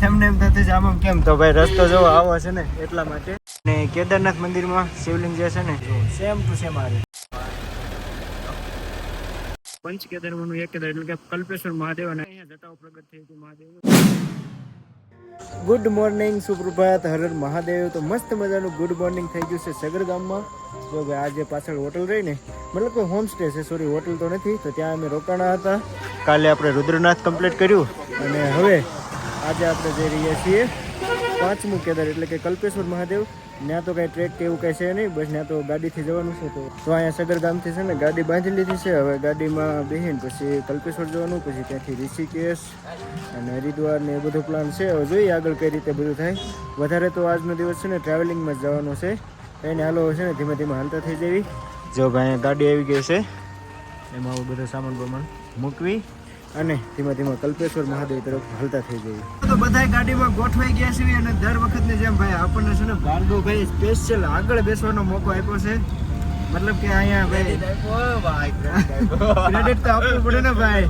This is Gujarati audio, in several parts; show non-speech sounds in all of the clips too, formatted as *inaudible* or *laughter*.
તમને એમ થતું છે આમાં કેમ? તો ભાઈ રસ્તો જોવો આવો છે ને એટલા માટે. ને કેદારનાથ મંદિરમાં શિવલિંગ જે છે ને સેમ ટુ સેમ આ પંચ કેદારમાંનું એક કેદાર એટલે કે કલ્પેશ્વર મહાદેવ અને અહીંયા જટાઓ પ્રગટ થઈ હતું મહાદેવ. ગુડ મોર્નિંગ સુપ્રભાત હરર મહાદેવ. તો મસ્ત મજાનું ગુડ મોર્નિંગ થઈ ગયું છે સગર ગામમાં. જો ભાઈ આજે પાછળ હોટલ રહી ને મતલબ કે હોમ સ્ટે છે સોરી હોટલ તો નથી. તો ત્યાં અમે રોકાણા હતા. કાલે આપણે રુદ્રનાથ કમ્પ્લીટ કર્યું. અને હવે આજે આપણે જઈ રહ્યા છીએ પાંચમું કેદાર એટલે કે કલ્પેશ્વર મહાદેવ. ત્યાં તો કાંઈ ટ્રેક કે એવું કાંઈ છે નહીં, બસ ત્યાં તો ગાડીથી જવાનું છે તો. તો અહીંયા સગર ગામથી છે ને, ગાડી બાંધી લીધી છે, હવે ગાડીમાં બેસીને પછી કલ્પેશ્વર જવાનું, પછી ત્યાંથી ઋષિકેશ અને હરિદ્વાર ને એ બધો પ્લાન છે. હવે જોઈએ આગળ કઈ રીતે બધું થાય. વધારે તો આજનો દિવસ છે ને ટ્રાવેલિંગમાં જ જવાનો છે. એને હાલો છે ને, ધીમે ધીમે હાલતા થઈ જવી. જો ભાઈ ગાડી આવી ગઈ છે, એમાં બધો સામાન બમાન મૂકવી. અને ધીમે ધીમે કલ્પેશ્વર મહાદેવ તરફ હાલતા થઈ ગયું. તો બધા ગાડીમાં ગોઠવાઈ ગયા છે અને દર વખતની જેમ ભાઈ આપણને છે ને ભાર્ગવભાઈ સ્પેશિયલ આગળ બેસવાનો મોકો આપ્યો છે. મતલબ કે અહીંયા ભાઈ ક્રેડિટ તો આપવું પડે ને ભાઈ.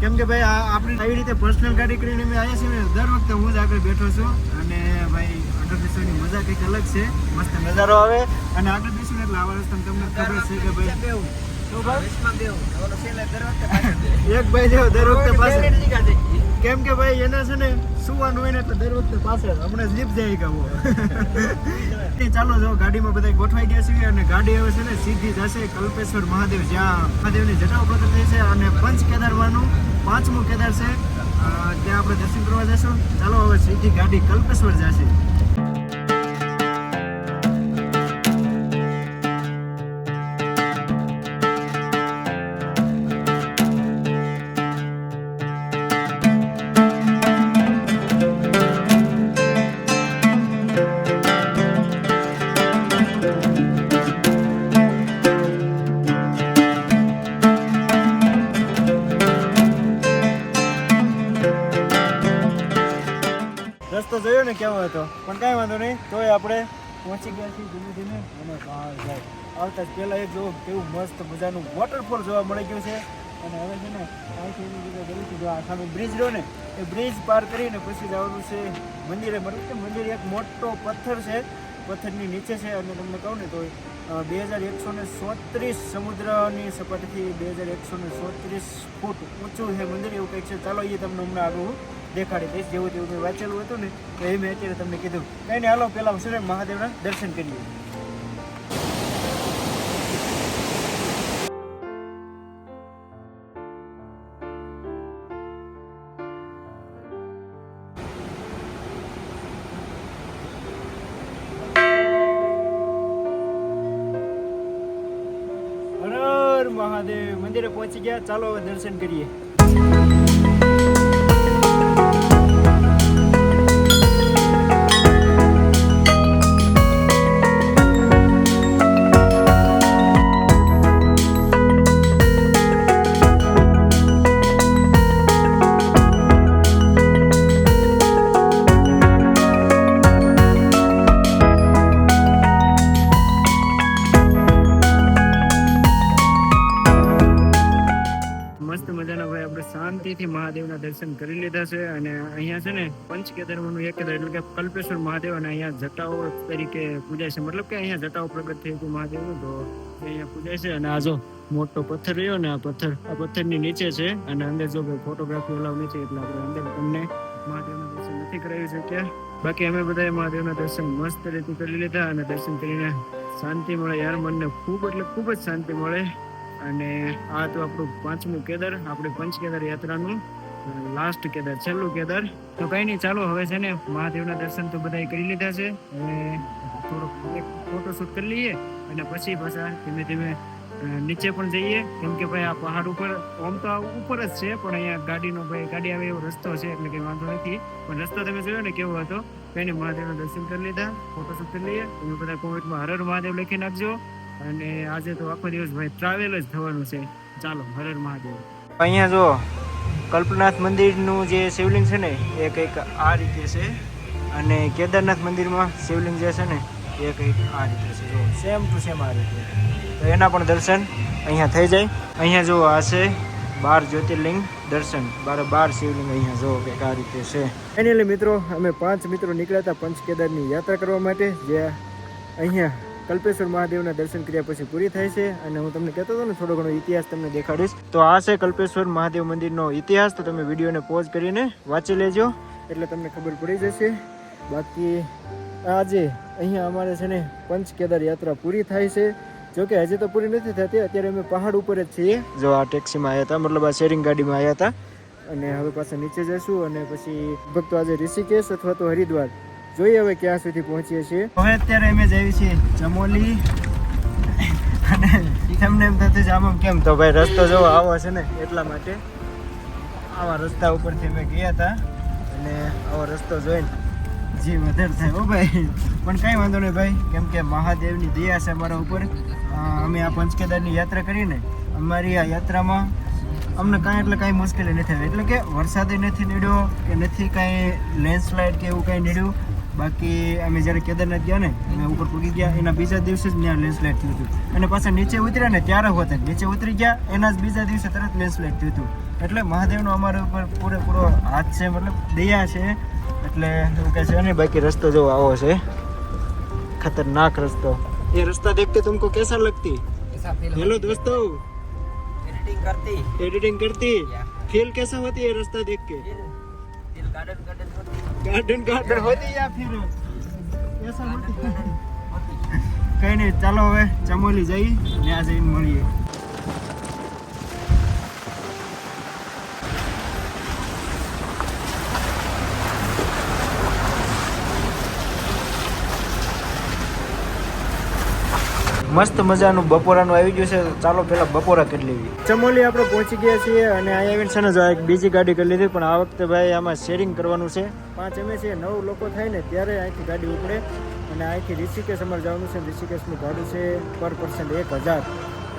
કેમ કે ભાઈ આ આપણી આવી રીતે પર્સનલ ગાડી કરીને અમે આવ્યા છીએ દર વખતે હું જ આગળ બેઠો છું. અને ભાઈ આગળ બેસવાની મજા કંઈક અલગ છે. મસ્ત નજારો આવે. અને આગળ બેસીને એટલે આવા રસ્તા તમને ખબર છે કે ભાઈ? એક ભાઈ જેવો દર વખતે પાસે કેમ કે ભાઈ એને છે ને સુવાનું હોય ને એટલે દર વખતે પાસે હમણાં સ્લીપ જાય કે *laughs* ચાલો જો ગાડીમાં બધા ગોઠવાઈ ગયા છીએ અને ગાડી હવે છે ને સીધી જશે કલ્પેશ્વર મહાદેવ. જ્યાં મહાદેવની જટાઓ પ્રગટ થઈ છે અને પંચ કેદારમાંનું પાંચમું કેદાર છે. ત્યાં આપણે દર્શન કરવા જશું ચાલો હવે સીધી ગાડી કલ્પેશ્વર જશે. ને કેવો હતો? પણ કાંઈ વાંધો નહીં, તોય આપણે પહોંચી ગયા છીએ ધીમે ધીમે અને બહાર જાય. આવતા પહેલાં એક જો કેવું મસ્ત મજાનું વોટરફોલ જોવા મળી ગયું છે. અને હવે છે ને, અહીંથી એની જગ્યાએ ગયેલું જો આ સામે બ્રિજ રહ્યો ને, એ બ્રિજ પાર કરીને પછી જવાનું છે મંદિરે. મતલબ કે મંદિર એક મોટો પથ્થર છે. પથ્થરની નીચે છે અને તમને કહું ને તો બે હજાર એકસો ને સોત્રીસ સમુદ્રની સપાટીથી બે હજાર એકસો ને સોત્રીસ ફૂટ ઊંચું છે મંદિર એવું કંઈક છે. ચાલો એ તમને હમણાં આગળ દેખાડી દઈશ. જેવું તેવું મેં વાંચેલું હતું ને તો એ મેં અત્યારે તમને કીધું. કંઈ નહીં હાલો પહેલાં ને મહાદેવના દર્શન કરીએ. મંદિરે પહોંચી ગયા. ચાલો હવે દર્શન કરીએ. દર્શન કરી લીધા છે અને અહીંયા છે ને પંચ કેદારમાંનું એક કેદાર, એટલે કે કલ્પેશ્વર મહાદેવ અને અહીંયા જટાઓ તરીકે પૂજાય છે. મતલબ કે અહીંયા જટાઓ પ્રગટ થઈ હતું મહાદેવનું તો અહીંયા પૂજાય છે. અને આ જો મોટો પથ્થર રહ્યો ને, આ પથ્થર, આ પથ્થરની નીચે છે અને અંદર જો ફોટોગ્રાફી ઓલાવ નીચે, એટલે આપણે અંદર તમને મહાદેવના દર્શન નથી કરાવી શક્યા બાકી અમે બધાએ મહાદેવના દર્શન મસ્ત રીતે કરી લીધા અને દર્શન કરીને શાંતિ મળે યાર, મનને ખૂબ, એટલે ખૂબ જ શાંતિ મળે. અને આ તો આપણું પાંચમું કેદર, આપણે પંચ કેદાર યાત્રાનું લાસ્ટ કેદાર, છેલ્લું કેદાર. તો કઈ નહીં, ચાલો, હવે છે ને, મહાદેવના દર્શન તો બધાએ કરી લીધા છે. હવે થોડોક એક ફોટોશૂટ કરી લઈએ અને પછી પાછા ધીમે ધીમે નીચે પણ જઈએ. કેમ કે ભાઈ, આ પહાડ ઉપર, આમ તો ઉપર જ છે, પણ અહીંયા ગાડીનો ભાઈ, ગાડી આવે એવો રસ્તો છે, એટલે કંઈ વાંધો નથી. પણ રસ્તો તમે જોયો ને કેવો હતો? કઈ નહીં, મહાદેવના દર્શન કરી લીધા ફોટોશૂટ કરી લઈએ. તમે બધા કોમેન્ટમાં હર હર મહાદેવ લખી નાખજો. અને આજે તો આખો દિવસ, ભાઈ ટ્રાવેલ જ થવાનું છે. ચાલો, હર હર મહાદેવ. અહીંયા જો કલ્પનાથ મંદિરનું જે શિવલિંગ છે ને, એ કંઈક આ રીતે છે. અને કેદારનાથ મંદિરમાં શિવલિંગ જે છે ને, એ કંઈક આ રીતે છે. જો સેમ ટુ સેમ આ રીતે. તો એના પણ દર્શન અહીંયા થઈ જાય. અહીંયા જો આ છે બાર જ્યોતિર્લિંગ દર્શન. બાર બાર શિવલિંગ અહીંયા જો કે આ રીતે છે. ફાઇનલી મિત્રો, અમે પાંચ મિત્રો નીકળ્યા હતા પંચકેદારની યાત્રા કરવા માટે, જે અહીંયા કલ્પેશ્વર મહાદેવના દર્શન કર્યા પછી પૂરી થાય છે અને હું તમને કહેતો હતો ને, થોડો ઘણો ઇતિહાસ તમને દેખાડીશ. તો આ છે કલ્પેશ્વર મહાદેવ મંદિરનો ઇતિહાસ, તો તમે વિડીયોને પોઝ કરીને વાંચી લેજો, એટલે તમને ખબર પડી જશે. બાકી આજે અહીંયા અમારે છે ને, પંચકેદાર યાત્રા પૂરી થાય છે. જોકે હજી તો પૂરી નથી થતી, અત્યારે અમે પહાડ ઉપર જ છીએ. જો આ ટેક્સીમાં આવ્યા હતા, મતલબ આ શેરિંગ ગાડીમાં આવ્યા હતા. અને હવે પાછા નીચે જશું અને પછી ભક્તો આજે ઋષિકેશ અથવા તો હરિદ્વાર. જોઈએ હવે ક્યાં સુધી પહોંચીએ છીએ. હવે અત્યારે અમે જઈએ છીએ ચમોલી. અને તમને એમ થતું છે, આમ કેમ તો ભાઈ રસ્તો જો આવો છે ને એટલા માટે. આવા રસ્તા ઉપરથી અમે ગયા હતા. અને આવો રસ્તો જોઈને જી વધારે થાય હો ભાઈ. પણ કાંઈ વાંધો નહીં ભાઈ, કેમ કે મહાદેવની દયા છે અમારા ઉપર. અમે આ પંચકેદારની યાત્રા કરીને અમારી આ યાત્રામાં અમને કાંઈ એટલે કાંઈ મુશ્કેલી નથી આવી. એટલે કે વરસાદે નથી નીડ્યો કે નથી કાંઈ લેન્ડસ્લાઇડ કે એવું કાંઈ નડ્યું. બાકી અમે જ્યારે કેદારનાથ ગયા ને અમે ઉપર પૂગી ગયા એના બીજા દિવસે જ ત્યાં લેન્ડસ્લાઇડ થયું હતું અને પાછા નીચે ઉતર્યા ને ત્યારે હોત જ. નીચે ઉતરી ગયા એના જ બીજા દિવસે તરત લેન્ડસ્લાઇડ થયું હતું એટલે મહાદેવનો અમારા ઉપર પૂરેપૂરો હાથ છે મતલબ દયા છે એટલે એવું કહે છે ને બાકી રસ્તો જો આવો છે खतरनाक रस्ता ये रास्ता देख के तुमको कैसा लगती ऐसा फील हेलो दोस्तों एडिटिंग करती एडिटिंग करती या फील कैसा होती है रास्ता देख के garden garden હોતી યા ફિર કઈ નહીં ચાલો હવે ચમોલી જઈ ત્યાં જઈને મળીએ મસ્ત મજાનું બપોરાનું આવી ગયું છે. ચાલો પેલા બપોરા કરી લેવી. ચમોલી આપણે પહોંચી ગયા છીએ અને અહીંયા આવીને છે ને જો એક બીજી ગાડી કરી લીધી. પણ આ વખતે ભાઈ આમાં શેરિંગ કરવાનું છે. પાંચ અમે છે નવ લોકો થાય ને ત્યારે અહીંથી ગાડી ઉપડે. અને અહીંથી ઋષિકેશ અમારે જવાનું છે. ઋષિકેશનું ભાડું છે પર પર્સન્ટ એક હજાર.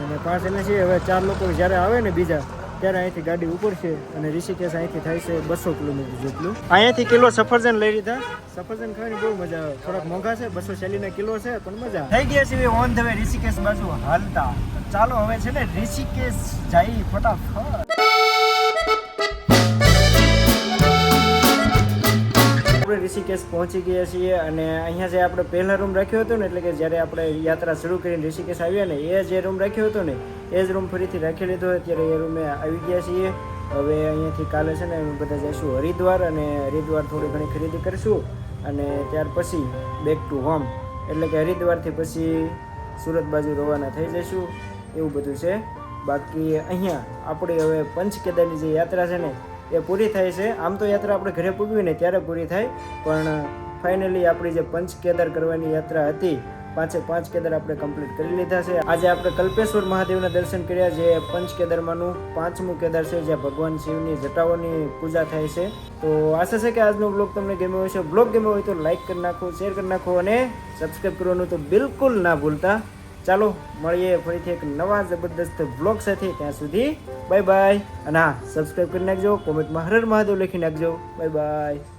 અને પાંચ એમ છે હવે ચાર લોકો જ્યારે આવે ને બીજા ત્યારે અહીંથી ગાડી ઉપડશે અને ઋષિકેશ અહીંથી થાય છે બસો કિલોમીટર જેટલું. અહીંયાથી કિલો સફરજન લઈ લીધા. સફરજન ખાવાની બહુ મજા આવે. થોડાક મોંઘા છે, બસો ચાલીના કિલો છે, પણ મજા થઈ ગયા છે ઓન ધ વે, ઋષિકેશ બાજુ હાલતા. ચાલો હવે છે ને ઋષિકેશ જઈ ફટાફટ. ઋષિકેશ પહોંચી ગયા છીએ અને અહીંયા જે આપણે પહેલા રૂમ રાખ્યો હતો ને, એટલે કે જ્યારે આપણે યાત્રા શરૂ કરીને ઋષિકેશ આવ્યા ને, એ જે રૂમ રાખ્યો હતો ને, એ જ રૂમ ફરીથી રાખી લીધો. અત્યારે એ રૂમે આવી ગયા છીએ. હવે અહીંયાથી કાલે છે ને બધા જઈશું હરિદ્વાર અને હરિદ્વાર થોડી ઘણી ખરીદી કરીશું અને ત્યાર પછી બેક ટુ હોમ એટલે કે હરિદ્વારથી પછી સુરત બાજુ રવાના થઈ જઈશું. એવું બધું છે. બાકી અહીંયા આપણી હવે પંચકેદારની જે યાત્રા છે ને એ પૂરી થાય છે. આમ તો યાત્રા આપણે ઘરે પૂગવી ને ત્યારે પૂરી થાય. પણ ફાઇનલી આપણી જે પંચ કેદાર કરવાની યાત્રા હતી, પાંચે પાંચ કેદાર આપણે કમ્પ્લીટ કરી લીધા છે. આજે આપણે કલ્પેશ્વર મહાદેવના દર્શન કર્યા જે પંચ કેદારમાંનું પાંચમું કેદાર છે, જ્યાં ભગવાન શિવની જટાઓની પૂજા થાય છે. તો આશા છે કે આજનો બ્લોગ તમને ગમ્યો હશે. બ્લોગ ગમ્યો હોય તો લાઈક કરી નાખો શેર કરી નાખો અને સબસ્ક્રાઈબ કરવાનું તો બિલકુલ ના ભૂલતા. ચાલો મળીએ ફરીથી એક નવા જબરદસ્ત બ્લોગ સાથે. ત્યાં સુધી બાય બાય અને હા સબસ્ક્રાઈબ કરી નાખજો કોમેન્ટમાં હર હર મહાદેવ લખી નાખજો. Bye bye